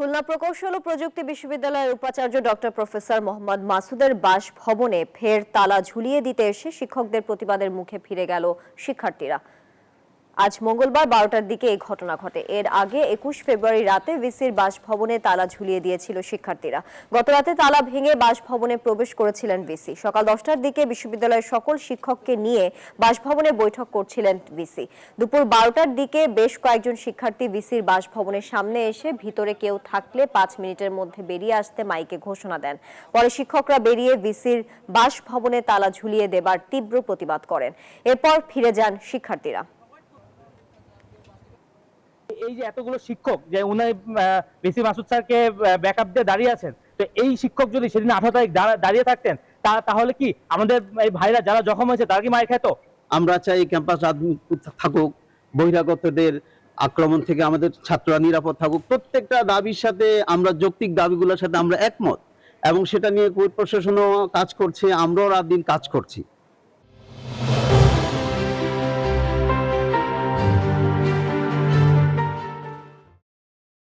খুলনা প্রকৌশল ও প্রযুক্তি বিশ্ববিদ্যালয়ের উপাচার্য ডক্টর প্রফেসর মোহাম্মদ মাসুদের বাস ভবনে ফের তালা ঝুলিয়ে দিতে এসে শিক্ষকদের প্রতিবাদের মুখে ফিরে গেল শিক্ষার্থীরা। আজ মঙ্গলবার বারোটার দিকে এই ঘটনা ঘটে। এর আগে একুশ ফেব্রুয়ারি রাতে ভিসির বাসভবনে তালা ঝুলিয়ে দিয়েছিল শিক্ষার্থীরা। গত রাতে তালা ভেঙে বাসভবনে প্রবেশ করেছিলেন ভিসি। সকাল দশটার দিকে বিশ্ববিদ্যালয়ের সকল শিক্ষককে নিয়ে বাসভবনে বৈঠক করছিলেন ভিসি। দুপুর বারোটার দিকে বেশ কয়েকজন শিক্ষার্থী ভিসির বাসভবনের সামনে এসে ভিতরে কেউ থাকলে পাঁচ মিনিটের মধ্যে বেরিয়ে আসতে মাইকে ঘোষণা দেন। পরে শিক্ষকরা বেরিয়ে ভিসির বাসভবনে তালা ঝুলিয়ে দেবার তীব্র প্রতিবাদ করেন। এরপর ফিরে যান শিক্ষার্থীরা। এই যে এতগুলো শিক্ষক যে উনি বেসি মাসুদ স্যারকে ব্যাকআপ দিয়ে দাঁড়িয়ে আছেন, তো এই শিক্ষক যদি সেদিন আঠারো তারিখ দাঁড়িয়ে থাকতেন, তা- তাহলে কি আমাদের এই ভাইরা যারা জখম হয়েছে, তারা কি মার খেত? আমরা চাই ক্যাম্পাস থাকুক, বহিরাগতদের আক্রমণ থেকে আমাদের ছাত্ররা নিরাপদ থাকুক। প্রত্যেকটা দাবির সাথে আমরা যৌক্তিক দাবিগুলোর সাথে আমরা একমত এবং সেটা নিয়ে কোর্ট প্রশাসনও কাজ করছে, আমরাও রাত দিন কাজ করছি।